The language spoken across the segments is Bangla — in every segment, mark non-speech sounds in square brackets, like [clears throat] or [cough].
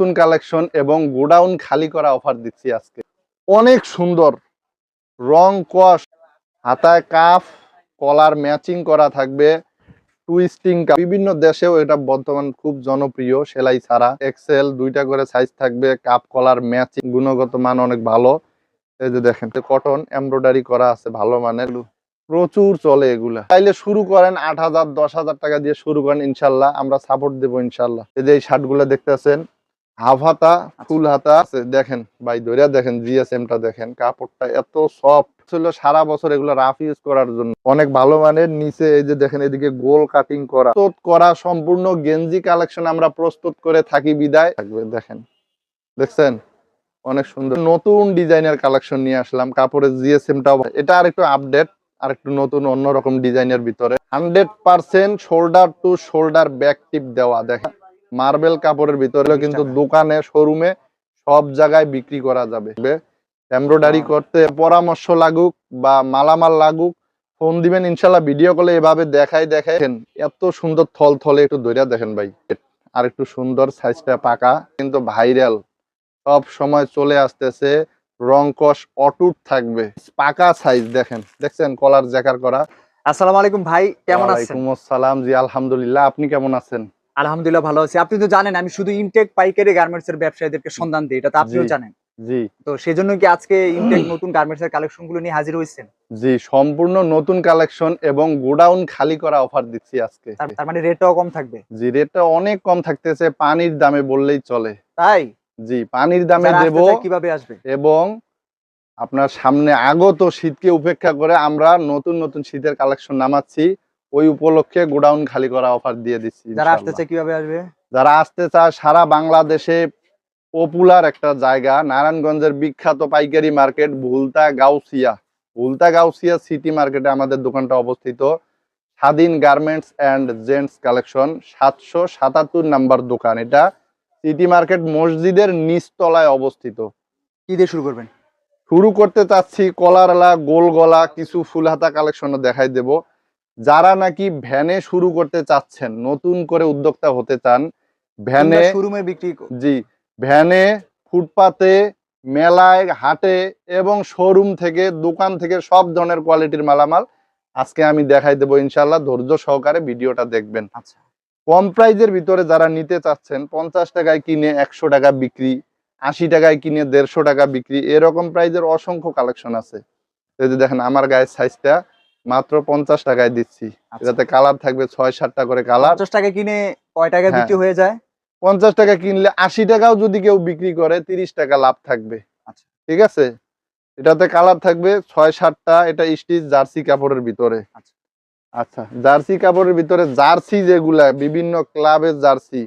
নতুন কালেকশন এবং গোডাউন খালি করা অফার দিচ্ছি আজকে। অনেক সুন্দর। রং কস হাতায় কাফ, কলার ম্যাচিং করা থাকবে। টুইস্টিং বিভিন্ন দেশেও এটা বর্তমান খুব জনপ্রিয় সেলাই ছাড়া। এক্সেল দুইটা করে সাইজ থাকবে, কাপ, কলার ম্যাচিং, গুণগত মান অনেক ভালো। এই যে দেখেন কটন এমব্রয়ডারি করা আছে ভালো মানের। প্রচুর চলে এগুলা। চাইলে শুরু করেন আট হাজার, দশ হাজার টাকা দিয়ে শুরু করেন ইনশাল্লাহ। আমরা সাপোর্ট দেবো ইনশাল্লাহ। এই যে এই শার্টগুলা দেখতেছেন হাফ হাতা ফুল হাতা আছে দেখেন ভাই ধরিয়া দেখেন জিএসএম টা দেখেন কাপড়টা এত সফট ছিল সারা বছর এগুলো রাফ ইউজ করার জন্য। অনেক ভালো মানের নিচে এই যে দেখেন এদিকে গোল কাটিং করা। প্রস্তুত করা সম্পূর্ণ গেঞ্জি কালেকশন আমরা প্রস্তুত করে থাকি বিদায়। থাকবে দেখেন। দেখছেন? অনেক সুন্দর। নতুন ডিজাইনের কালেকশন নিয়ে আসলাম কাপড়ের জিএসএম টাও। এটা আর একটু আপডেট আর একটু নতুন অন্যরকম ডিজাইনের ভিতরে। Hundred percent shoulder to shoulder back tip দেওয়া দেখেন। মার্বেল কাপড়ের ভিতরে কিন্তু দোকানে শোরুমে সব জায়গায় বিক্রি করা যাবে। এমব্রয়ডারি করতে পরামর্শ লাগুক বা মালামাল লাগুক ফোন দিবেন ইনশাল্লাহ ভিডিও কলে এভাবে দেখাই দেখেন এত সুন্দর থল থলে একটু ধরিয়া দেখেন ভাই। আর একটু সুন্দর সাইজটা পাকা কিন্তু ভাইরাল। সব সময় চলে আসতেছে রং কস অটুট থাকবে। পাকা সাইজ দেখেন দেখছেন কলার জ্যাকার করা। আসসালামু আলাইকুম ভাই কেমন আছেন? ওয়ালাইকুম আসসালাম। জি আলহামদুলিল্লাহ আপনি কেমন আছেন? আলহামদুলিল্লাহ ভালো আছি। আপনি তো জানেন আমি শুধু ইনটেক পাইকারি গার্মেন্টস এর ব্যবসায়ীদেরকে সন্ধান দিই এটা তো আপনিও জানেন। জি। তো সেজন্য কি আজকে ইনটেক নতুন গার্মেন্টস এর কালেকশনগুলো নিয়ে হাজির হয়েছেন? জি সম্পূর্ণ নতুন কালেকশন এবং গোডাউন খালি করা অফার দিচ্ছি আজকে। তার মানে রেটটাও কম থাকবে? জি রেটটা অনেক কম থাকতেছে পানির দামে বললেই চলে। তাই? জি পানির দামে দেব কীভাবে আসবে? এবং আপনার সামনে আগত শীতকে উপেক্ষা করে আমরা নতুন নতুন শীতের কালেকশন নামাচ্ছি। ওই উপলক্ষে গোডাউন খালি করা অফার দিয়ে দিচ্ছি যারা আসতে চায় কীভাবে আসবে? যারা আসতে চায় সারা বাংলাদেশে পপুলার একটা জায়গা নারায়ণগঞ্জের বিখ্যাত পাইকারি মার্কেট ভুলতা গাউসিয়া। ভুলতা গাউসিয়া সিটি মার্কেটে আমাদের দোকানটা অবস্থিত। স্বাধীন গার্মেন্টস অ্যান্ড জেন্টস কালেকশন সাতশো সাতাত্তর নাম্বার দোকান। এটা সিটি মার্কেট মসজিদের নিচতলায় অবস্থিত। কি দিয়ে শুরু করবেন? শুরু করতে চাচ্ছি কলারলা গোল গলা কিছু ফুল হাতা কালেকশনও দেখাই দেব। যারা নাকি ভ্যানে শুরু করতে চাচ্ছেন নতুন করে উদ্যোক্তা হতে চান ভ্যানে শোরুমে বিক্রি জি ভ্যানে ফুটপাতে মেলায় হাটে এবং শোরুম থেকে দোকান থেকে সব ধরনের কোয়ালিটির মালামাল আজকে আমি দেখাই দেবো ইনশাল্লাহ ধৈর্য সহকারে ভিডিওটা দেখবেন। আচ্ছা। কম প্রাইজের ভিতরে যারা নিতে চাচ্ছেন পঞ্চাশ টাকায় কিনে একশো টাকা বিক্রি আশি টাকায় কিনে দেড়শো টাকা বিক্রি এরকম প্রাইজের অসংখ্য কালেকশন আছে। এই যে দেখেন আমার গায়ের সাইজটা মাত্র পঞ্চাশ টাকায় দিচ্ছি আচ্ছা। এটাতে কালার থাকবে ছয় সাতটা করে কালার পঞ্চাশ টাকা কিনে কয় টাকা হ্যাঁ। বিক্রি হয়ে যায় পঞ্চাশ টাকা কিনলে আশি টাকাও যদি কেউ বিক্রি করে তিরিশ টাকা লাভ থাকবে আচ্ছা। ঠিক আছে এটাতে কালার থাকবে ছয় সাতটা এটা স্টিচ জার্সি কাপড়ের ভিতরে আচ্ছা। আচ্ছা জার্সি কাপড়ের ভিতরে জার্সি যেগুলা বিভিন্ন ক্লাবের জার্সি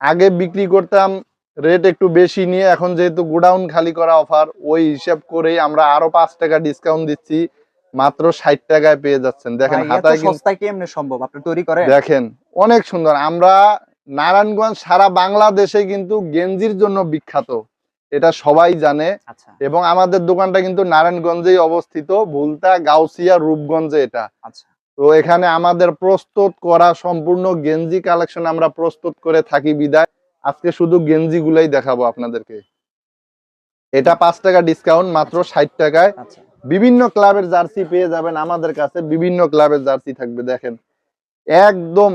আগে বিক্রি করতাম রেট একটু বেশি নিয়ে এখন যেহেতু গোডাউন খালি করা অফার ওই হিসাব করেই আমরা আরও পাঁচ টাকা ডিসকাউন্ট দিচ্ছি মাত্র ষাট টাকায় পেয়ে যাচ্ছেন। দেখেন হাতায় সম্ভব? আপনি তৈরি করেন? দেখেন অনেক সুন্দর। আমরা নারায়ণগঞ্জ সারা বাংলাদেশে কিন্তু গেঞ্জির জন্য বিখ্যাত। এটা সবাই জানে। আচ্ছা। এবং আমাদের দোকানটা কিন্তু নারায়ণগঞ্জেই অবস্থিত ভুলতা গাউসিয়া রূপগঞ্জে এটা। আচ্ছা। তো এখানে আমাদের প্রস্তুত করা সম্পূর্ণ গেঞ্জি কালেকশন আমরা প্রস্তুত করে থাকি বিদায়। আজকে শুধু গেঞ্জি গুলাই দেখাবো আপনাদেরকে। এটা পাঁচ টাকা ডিসকাউন্ট মাত্র ষাট টাকায়। আচ্ছা। বিভিন্ন ক্লাবের জার্সি পেয়ে যাবেন আমাদের কাছে বিভিন্ন ক্লাবের জার্সি থাকবে দেখেন। একদম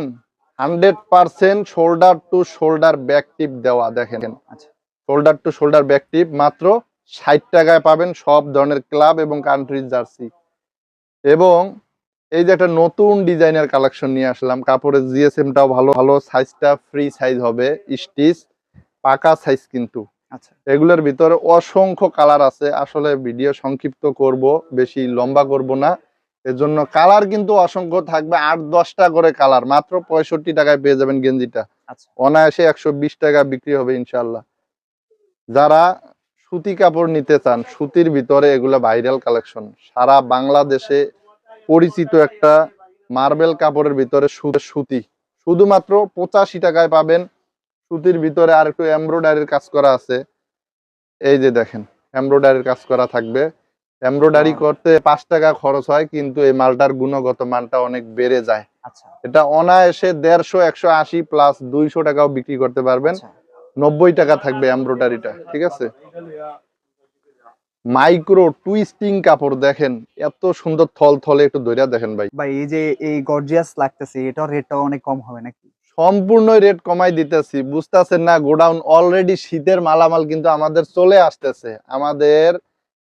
hundred percent shoulder to shoulder back tip দেওয়া দেখেন। আচ্ছা। Shoulder to shoulder back tip মাত্র ষাট টাকায় পাবেন সব ধরনের ক্লাব এবং কান্ট্রির জার্সি। এবং এই যে একটা নতুন ডিজাইনের কালেকশন নিয়ে আসলাম কাপড়ের জিএসএমটাও ভালো ভালো সাইজটা ফ্রি সাইজ হবে স্টিচ পাকা সাইজ কিন্তু। এগুলোর ভিতরে অসংখ্য কালার আছে। আসলে ভিডিও সংক্ষিপ্ত করব বেশি লম্বা করব না। এজন্য কালার কিন্তু অসংখ্য থাকবে আট দশটা করে কালার মাত্র পঁয়ষট্টি টাকায় পেয়ে যাবেন গেঞ্জিটা। আচ্ছা। অনায়াসে একশো বিশ টাকা বিক্রি হবে ইনশাল্লাহ যারা সুতি কাপড় নিতে চান সুতির ভিতরে এগুলো ভাইরাল কালেকশন সারা বাংলাদেশে পরিচিত একটা মার্বেল কাপড়ের ভিতরে সুতি। শুধুমাত্র পঁচাশি টাকায় পাবেন। সুতির ভিতরে আর একটু এমব্রয়ডারির কাজ করা আছে। এই যে দেখেন এমব্রয়ডারির কাজ করা থাকবে। এমব্রয়ডারি করতে পাঁচ টাকা খরচ হয় কিন্তু এই মালটার গুণগত মানটা অনেক বেড়ে যায়। আচ্ছা। এটা অনায়াসে দেড়শো একশো আশি প্লাস দুইশো টাকাও বিক্রি করতে পারবেন। আচ্ছা। নব্বই টাকা থাকবে এমব্রয়ডারিটা ঠিক আছে? মাইক্রো টুইস্টিং কাপড় দেখেন এত সুন্দর থল থলে একটু ধরিয়া দেখেন ভাই। ভাই এই যে এই গর্জিয়াস লাগতেছে এটার রেটটাও অনেক কম হবে নাকি? সম্পূর্ণ রেট কমাই দিতেছি। বুঝতেছেন না, গোডাউন অলরেডি শীতের মালামাল কিন্তু আমাদের চলে আসতেছে। আমাদের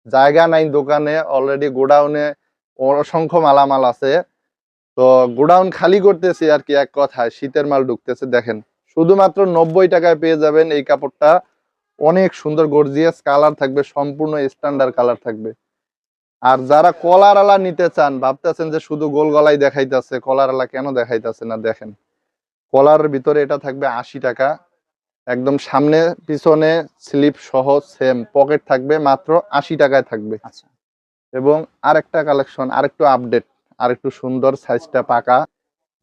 জায়গা নাই দোকানে অলরেডি গোডাউনে অসংখ্য মালামাল আছে। তো গোডাউন খালি করতেছি আর কি এক কথায়, শীতের মাল ঢুকতেছে। দেখেন, শুধুমাত্র নব্বই টাকায় পেয়ে যাবেন এই কাপড়টা। অনেক সুন্দর গর্জিয়াস কালার থাকবে, সম্পূর্ণ স্ট্যান্ডার্ড কালার থাকবে। আর যারা কলার আলা নিতে চান, ভাবতেছেন যে শুধু গোল গলাই দেখাইতেছে, কলার আলা কেন দেখাইতেছে না? দেখেন কলার ভিতরে এটা থাকবে আশি টাকা। একদম সামনে পিছনে স্লিপ সহ সেম পকেট থাকবে মাত্র আশি টাকায় থাকবে। আচ্ছা। এবং আরেকটা কালেকশন আরেকটু আপডেট আরেকটু সুন্দর সাইজটা পাকা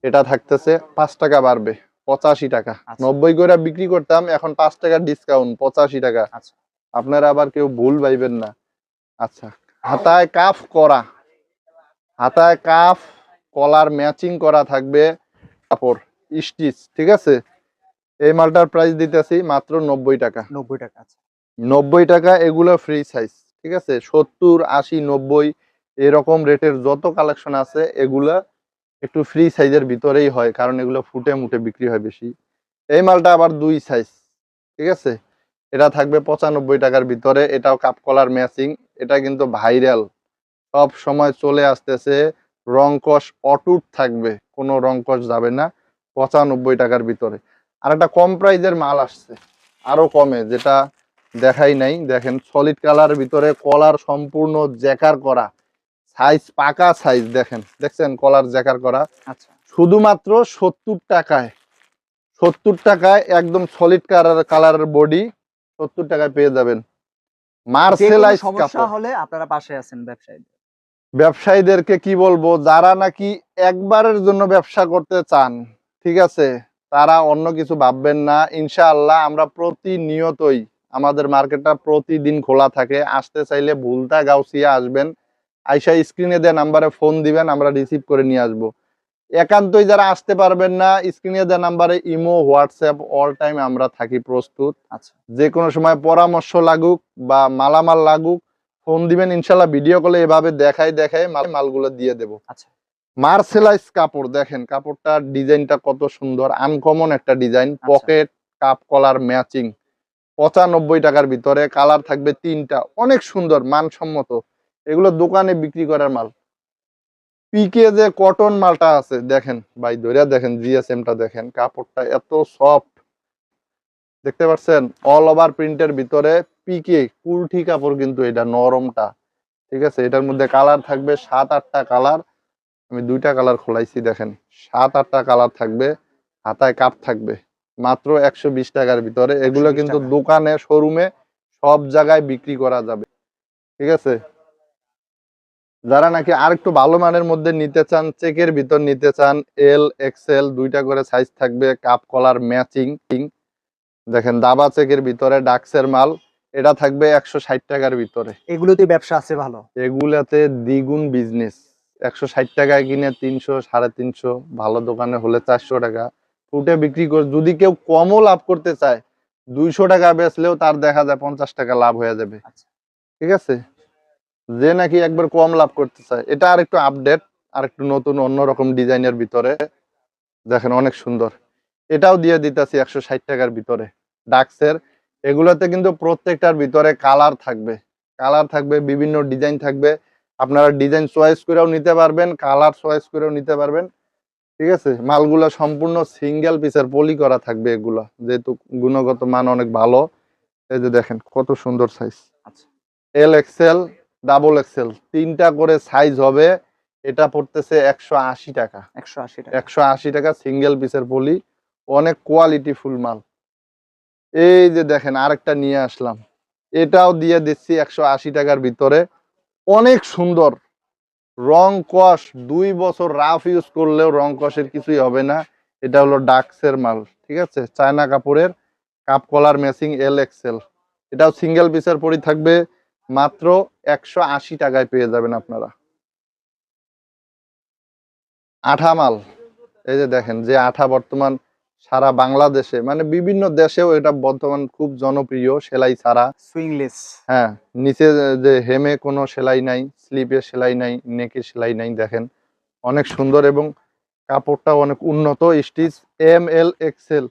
এটা থাকতেছে পাঁচ টাকা বাড়বে পঁচাশি টাকা। আচ্ছা। নব্বই করে বিক্রি করতাম এখন পাঁচ টাকা ডিসকাউন্ট পঁচাশি টাকা। আচ্ছা। আপনারা আবার কেউ ভুল পাইবেন না। আচ্ছা হাতায় কাফ করা। হাতায় কাফ কলার ম্যাচিং করা থাকবে কাপড়। স্টিচ ঠিক আছে? এই মালটার প্রাইস দিতেছি মাত্র নব্বই টাকা। নব্বই টাকা আচ্ছা। নব্বই টাকা এগুলো ফ্রি সাইজ ঠিক আছে? সত্তর আশি নব্বই এরকম রেটের যত কালেকশন আছে এগুলা একটু ফ্রি সাইজের ভিতরেই হয় কারণ এগুলো ফুটে মুটে বিক্রি হয় বেশি। এই মালটা আবার দুই সাইজ ঠিক আছে? এটা থাকবে পঁচানব্বই টাকার ভিতরে এটাও কাপ কলার ম্যাচিং এটা কিন্তু ভাইরাল সব সময় চলে আসতেছে রংকশ অটুট থাকবে কোনো রংকশ যাবে না। পঁচানব্বই টাকার ভিতরে। আর একটা কম প্রাইজের মাল আসছে আরও কমে যেটা দেখাই নাই। দেখেন সলিড কালার ভিতরে কলার সম্পূর্ণ জ্যাকার করা। সাইজ পাকা সাইজ দেখেন দেখছেন? কলার জ্যাকার করা। আচ্ছা। শুধুমাত্র সত্তর টাকায় সত্তর টাকায় একদম সলিড কালার কালারের বডি সত্তর টাকায় পেয়ে যাবেন। যে মার্সেলাইজ সমস্যা হলে আপনারা পাশে আছেন ব্যবসায়ী ব্যবসায়ীদেরকে কি বলব? যারা নাকি একবারের জন্য ব্যবসা করতে চান ঠিক আছে? তারা অন্য কিছু ভাববেন না। ইনশাআল্লাহ আমরা প্রতিনিয়তই আমাদের মার্কেটটা প্রতিদিন খোলা থাকে। আসতে চাইলে ভুলতা গাউসিয়া আসবেন। আইসা স্ক্রিনে দেওয়া নাম্বারে ফোন দিবেন আমরা রিসিভ করে নিয়ে আসব। একান্তই যারা আসতে পারবেন না স্ক্রিনে দেওয়া নাম্বারে ইমো হোয়াটসঅ্যাপ অল টাইম আমরা থাকি প্রস্তুত। আচ্ছা। যে কোনো সময় পরামর্শ লাগুক বা মালামাল লাগুক ফোন দিবেন ইনশাল্লাহ ভিডিও কলে এভাবে দেখাই দেখাই মাল- মালগুলো দিয়ে দেবো। আচ্ছা। মার্সেলাইজ কাপড় দেখেন কাপড়টার ডিজাইনটা কত সুন্দর আনকমন একটা ডিজাইন আচ্ছা। পকেট কাপ কলার ম্যাচিং পঁচানব্বই টাকার ভিতরে কালার থাকবে তিনটা অনেক সুন্দর মানসম্মত এগুলো দোকানে বিক্রি করার মাল। পিকে যে কটন মালটা আছে দেখেন ভাই ধরিয়া দেখেন জিএসএমটা দেখেন কাপড়টা এত সফট দেখতে পাচ্ছেন? অল ওভার প্রিন্টের ভিতরে পিকে কুলঠি কাপড় কিন্তু এটা নরমটা ঠিক আছে? এটার মধ্যে কালার থাকবে সাত আটটা কালার আমি দুইটা কালার খোলাইছি দেখেন। সাত আটটা কালার থাকবে হাতায় কাপ থাকবে। মাত্র একশো বিশ টাকার ভিতরে। এগুলো কিন্তু। দোকানে শোরুমে সব জায়গায় বিক্রি করা যাবে। ঠিক আছে? যারা নাকি আর একটু ভালো মানের মধ্যে নিতে চান চেকের ভিতর নিতে চান এল এক্সেল দুইটা করে সাইজ থাকবে কাপ কলার ম্যাচিং দেখেন দাবা চেকের ভিতরে ডাক্সের মাল এটা থাকবে একশো ষাট টাকার ভিতরে। এগুলোতে ব্যবসা আছে ভালো। এগুলাতে দ্বিগুণ বিজনেস একশো ষাট টাকায় কিনে তিনশো সাড়ে তিনশো ভালো দোকানে হলে চারশো টাকা। ফুটে বিক্রি করে যদি কেউ কমও লাভ করতে চায় দুইশো টাকা বেচলেও তার দেখা যায় পঞ্চাশ টাকা লাভ হয়ে যাবে। আচ্ছা। ঠিক আছে? যে নাকি একবার কম লাভ করতে চায়। এটা আর একটু আপডেট আর একটু নতুন অন্যরকম ডিজাইনের ভিতরে। দেখেন অনেক সুন্দর। এটাও দিয়ে দিতেছি একশো ষাট টাকার ভিতরে। ডাক্সের এগুলোতে কিন্তু প্রত্যেকটার ভিতরে কালার থাকবে। কালার থাকবে বিভিন্ন ডিজাইন থাকবে। আপনারা ডিজাইন চয়েস করেও নিতে পারবেন কালার চয়েস করেও নিতে পারবেন। ঠিক আছে? মালগুলো সম্পূর্ণ সিঙ্গেল পিসের পলি করা থাকবে এগুলা। যেহেতু গুণগত মান অনেক ভালো এই যে দেখেন কত সুন্দর size L XL double XL তিনটা করে সাইজ হবে। এটা পড়তেছে একশো আশি টাকা। একশো আশি টাকা। একশো আশি টাকা সিঙ্গেল পিসের পলি অনেক কোয়ালিটি ফুল মাল। এই যে দেখেন আরেকটা নিয়ে আসলাম। এটাও দিয়ে দিচ্ছি একশো আশি টাকার ভিতরে। অনেক সুন্দর। রং কস দুই বছর রাফ ইউজ করলেও রং কষের কিছুই হবে না। এটা হলো ডাক্সের মাল, ঠিক আছে? চায়না কাপড়ের cup collar matching L XL এটাও সিঙ্গেল পিসের পরি থাকবে, মাত্র একশো আশি টাকায় পেয়ে যাবেন আপনারা। আঠা মাল, এই যে দেখেন, যে আঠা বর্তমান সারা বাংলাদেশে মানে বিভিন্ন দেশেও এটা বর্তমান খুব জনপ্রিয় সেলাই ছাড়া। সুইংলেস হ্যাঁ নিচে যে হেমে কোনো সেলাই নাই স্লিপে সেলাই নাই নেকে সেলাই নাই দেখেন। অনেক সুন্দর এবং কাপড়টা অনেক উন্নত স্টিচ এম এল এক্সেল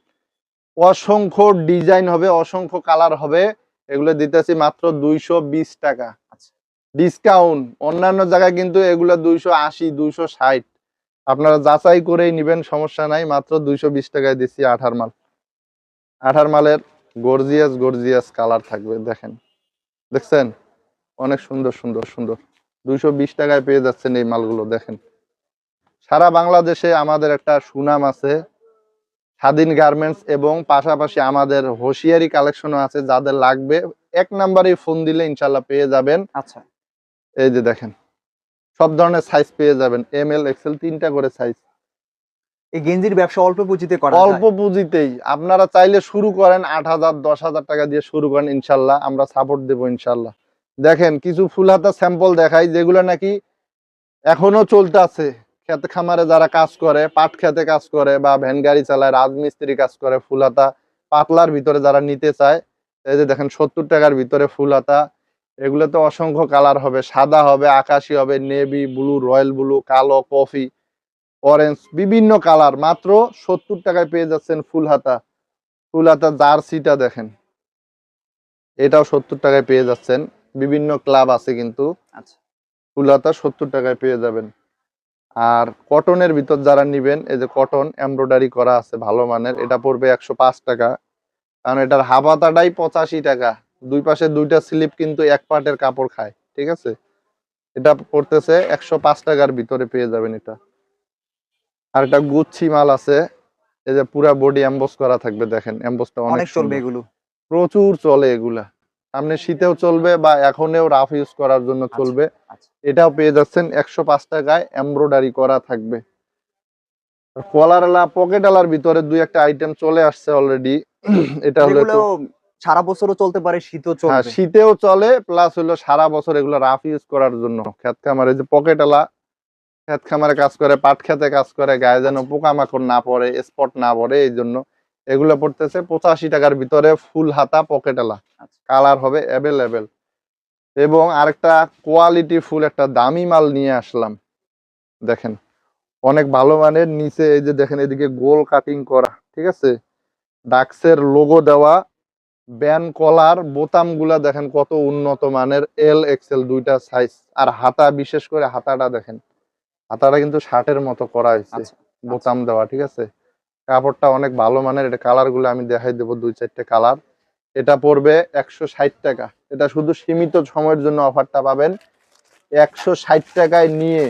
অসংখ্য ডিজাইন হবে অসংখ্য কালার হবে এগুলো দিতেছি মাত্র দুইশো বিশ টাকা। আচ্ছা। ডিসকাউন্ট অন্যান্য জায়গায় কিন্তু এগুলো দুইশো আশি দুইশো ষাট। আপনারা যাচাই করেই নিবেন সমস্যা নাই। মাত্র দুইশো বিশ টাকায় দিচ্ছি আঠার মাল। আঠার মালের গর্জিয়াস গর্জিয়াস কালার থাকবে দেখেন। দেখছেন? অনেক সুন্দর সুন্দর সুন্দর। দুইশো বিশ টাকায় পেয়ে যাচ্ছেন এই মালগুলো দেখেন। সারা বাংলাদেশে আমাদের একটা সুনাম আছে স্বাধীন গার্মেন্টস এবং পাশাপাশি আমাদের হোশিয়ারি কালেকশনও আছে যাদের লাগবে। এক নাম্বারে ফোন দিলে ইনশাল্লাহ পেয়ে যাবেন। আচ্ছা। এই যে দেখেন। সব ধরনের সাইজ পেয়ে যাবেন এম এল এক্সেল তিনটা করে সাইজ এই গেঞ্জির ব্যবসা অল্প পুঁজিতে করা অল্প পুঁজিতেই। আপনারা চাইলে শুরু করেন আট হাজার দশ হাজার টাকা দিয়ে শুরু করেন ইনশাল্লাহ। আমরা সাপোর্ট দেবো ইনশাল্লাহ। দেখেন কিছু ফুল হাতা স্যাম্পল দেখাই যেগুলো নাকি এখনও চলতে আছে। ক্ষেত খামারে যারা কাজ করে পাট খেতে কাজ করে বা ভ্যান গাড়ি চালায় রাজমিস্ত্রি কাজ করে ফুল হাতা পাতলার ভিতরে যারা নিতে চায় এই যে দেখেন সত্তর টাকার ভিতরে ফুল হাতা এগুলোতে অসংখ্য কালার হবে। সাদা হবে আকাশি হবে নেভি ব্লু রয়্যাল ব্লু কালো কফি অরেঞ্জ বিভিন্ন কালার। মাত্র সত্তর টাকায় পেয়ে যাচ্ছেন ফুল হাতা ফুল হাতা জার্সিটা দেখেন। এটাও সত্তর টাকায় পেয়ে যাচ্ছেন। বিভিন্ন ক্লাব আছে কিন্তু। আচ্ছা। ফুল হাতা সত্তর টাকায় পেয়ে যাবেন। আর কটনের ভিতর যারা নিবেন এই যে কটন এমব্রয়ডারি করা আছে ভালো মানের এটা পড়বে একশো পাঁচ টাকা। কারণ এটার হাবাতাটাই পঁচাশি টাকা। দুই পাশে দুইটা স্লিপ কিন্তু এক পাটের কাপড় খায় ঠিক আছে? এটা পড়তেছে একশো পাঁচ টাকার ভিতরে পেয়ে যাবেন এটা। আর একটা গুচ্ছি মাল আছে এই যে পুরা বডি এমবস করা থাকবে দেখেন এমবসটা অনেক চলবে এগুলো। প্রচুর চলে এগুলা। সামনে শীতেও চলবে বা এখনেও রাফ ইউজ করার জন্য চলবে। আচ্ছা। এটাও পেয়ে যাচ্ছেন একশো পাঁচ টাকায় এমব্রয়ডারি করা থাকবে। কলার পকেট আলার ভিতরে দুই একটা আইটেম চলে আসছে অলরেডি [clears throat] এটা হলো সারা বছরও চলতে পারে শীতও চলে শীতেও চলে প্লাস হলো সারা বছর এগুলো রাফ ইউজ করার জন্য। খেত খামারে যে পকেট আলা খেত খামারে কাজ করে পাট খেতে কাজ করে গায়ে যেন পোকামাকড় না পড়ে স্পট না পড়ে এই জন্য এগুলো পড়তেছে পঁচাশি টাকার ভিতরে ফুল হাতা পকেট আলা আচ্ছা। কালার হবে অ্যাভেলেবেল এবং আরেকটা কোয়ালিটি ফুল একটা দামি মাল নিয়ে আসলাম। দেখেন অনেক ভালো মানের নিচে এই যে দেখেন এদিকে গোল কাটিং করা ঠিক আছে? ডাক্সের লোগো দেওয়া ব্যান কলার বোতামগুলা দেখেন কত উন্নত মানের এল এক্সেল দুইটা সাইজ আর হাতা বিশেষ করে হাতাটা দেখেন হাতাটা কিন্তু শার্টের মতো করা হয়েছে। আচ্ছা বোতাম দেওয়া ঠিক আছে? কাপড়টা অনেক ভালো মানের এটা কালারগুলো আমি দেখাই দেবো দুই চারটে কালার। এটা পড়বে একশো ষাট টাকা। এটা শুধু সীমিত সময়ের জন্য অফারটা পাবেন। একশো ষাট টাকায় নিয়ে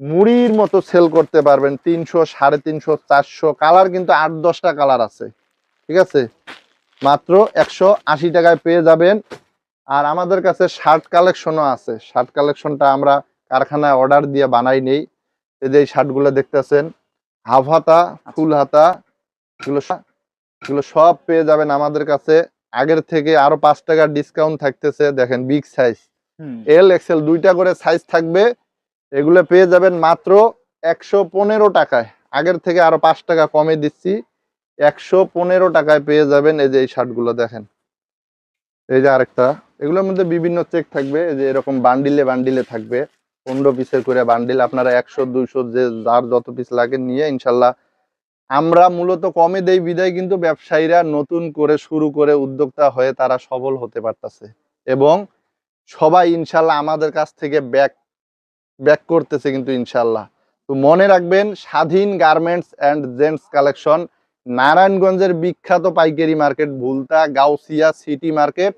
মুড়ির মতো সেল করতে পারবেন। তিনশো সাড়ে তিনশো চারশো কালার কিন্তু আট দশটা কালার আছে। ঠিক আছে? মাত্র একশো আশি টাকায় পেয়ে যাবেন। আর আমাদের কাছে শার্ট কালেকশনও আছে। শার্ট কালেকশনটা আমরা কারখানায় অর্ডার দিয়ে বানাই নেই। এই যে এই শার্টগুলো দেখতেছেন হাফ হাতা ফুল হাতা এগুলো এগুলো সব পেয়ে যাবেন আমাদের কাছে। আগের থেকে আরও পাঁচ টাকার ডিসকাউন্ট থাকতেছে দেখেন বিগ সাইজ এল এক্সেল দুইটা করে সাইজ থাকবে। এগুলো পেয়ে যাবেন মাত্র একশো পনেরো টাকায়। আগের থেকে আরও পাঁচ টাকা কমে দিচ্ছি। একশো পনেরো টাকায় পেয়ে যাবেন এই যে এই শার্টগুলো দেখেন। এই যে আরেকটা, এগুলোর মধ্যে বিভিন্ন চেক থাকবে যে এরকম বান্ডিলে বান্ডিলে থাকবে। পনেরো পিসের করে বান্ডিল আপনারা একশো, দুইশো, যে যার যত পিস লাগে নিয়ে ইনশাল্লাহ। আমরা মূলত কমে দেই বিদায়, কিন্তু ব্যবসায়ীরা নতুন করে শুরু করে উদ্যোক্তা হয়ে তারা সবল হতে পারতেছে। এবং সবাই ইনশাল্লাহ আমাদের কাছ থেকে ব্যাক ব্যাক করতেছে কিন্তু ইনশাল্লাহ। তো মনে রাখবেন, স্বাধীন গার্মেন্টস অ্যান্ড জেন্টস কালেকশন নারায়ণগঞ্জের বিখ্যাত পাইকারি market Bhulta Gausia city market,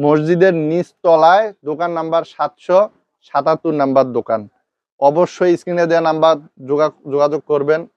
মসজিদের নিচতলায় দোকান নাম্বার সাতশো সাতাত্তর নাম্বার দোকান। অবশ্যই স্ক্রিনে দেওয়া নাম্বার যোগা- যোগাযোগ করবেন।